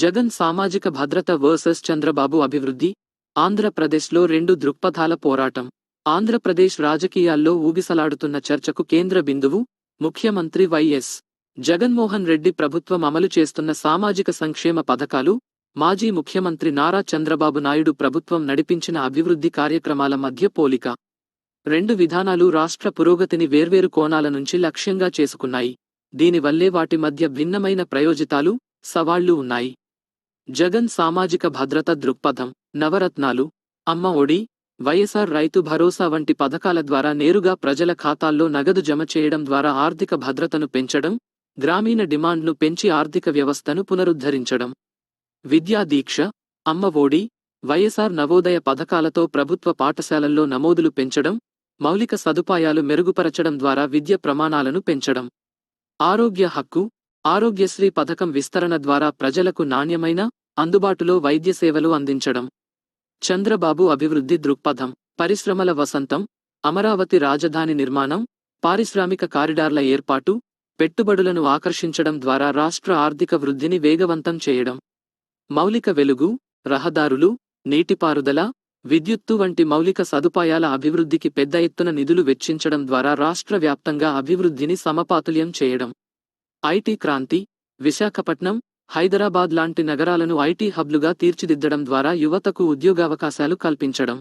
జగన్ సామాజిక భద్రత వర్సెస్ చంద్రబాబు అభివృద్ధి ఆంధ్రప్రదేశ్లో రెండు దృక్పథాల పోరాటం. ఆంధ్రప్రదేశ్ రాజకీయాల్లో ఊగిసలాడుతున్న చర్చకు కేంద్ర బిందువు ముఖ్యమంత్రి వైఎస్ జగన్మోహన్ రెడ్డి ప్రభుత్వం అమలు చేస్తున్న సామాజిక సంక్షేమ పథకాలు మాజీ ముఖ్యమంత్రి నారా చంద్రబాబు నాయుడు ప్రభుత్వం నడిపించిన అభివృద్ధి కార్యక్రమాల మధ్య పోలిక. రెండు విధానాలు రాష్ట్ర పురోగతిని వేర్వేరు కోణాల నుంచి లక్ష్యంగా చేసుకున్నాయి. దీనివల్లే వాటి మధ్య భిన్నమైన ప్రయోజితాలు సవాళ్ళు ఉన్నాయి. జగన్ సామాజిక భద్రత దృక్పథం నవరత్నాలు అమ్మ ఒడి వైఎస్ఆర్ రైతు భరోసా వంటి పథకాల ద్వారా నేరుగా ప్రజల ఖాతాల్లో నగదు జమ చేయడం ద్వారా ఆర్థిక భద్రతను పెంచడం గ్రామీణ డిమాండ్ను పెంచి ఆర్థిక వ్యవస్థను పునరుద్ధరించడం. విద్యా దీక్ష అమ్మ ఓడి వైఎస్ఆర్ నవోదయ పథకాలతో ప్రభుత్వ పాఠశాలల్లో నమోదులు పెంచడం మౌలిక సదుపాయాలు మెరుగుపరచడం ద్వారా విద్య ప్రమాణాలను పెంచడం. ఆరోగ్య హక్కు ఆరోగ్యశ్రీ పథకం విస్తరణ ద్వారా ప్రజలకు నాణ్యమైన అందుబాటులో వైద్య సేవలు అందించడం. చంద్రబాబు అభివృద్ధి దృక్పథం పరిశ్రమల వసంతం అమరావతి రాజధాని నిర్మాణం పారిశ్రామిక కారిడార్ల ఏర్పాటు పెట్టుబడులను ఆకర్షించడం ద్వారా రాష్ట్ర ఆర్థిక వృద్ధిని వేగవంతం చేయడం. మౌలిక వెలుగు రహదారులు నీటిపారుదల విద్యుత్తు వంటి మౌలిక సదుపాయాల అభివృద్ధికి పెద్ద ఎత్తున నిధులు వెచ్చించడం ద్వారా రాష్ట్ర వ్యాప్తంగా అభివృద్ధిని సమపాతుల్యం చేయడం. ఐటీ క్రాంతి విశాఖపట్నం హైదరాబాద్ లాంటి నగరాలను ఐటీ హబ్లుగా తీర్చిదిద్దడం ద్వారా యువతకు ఉద్యోగావకాశాలు కల్పించడం.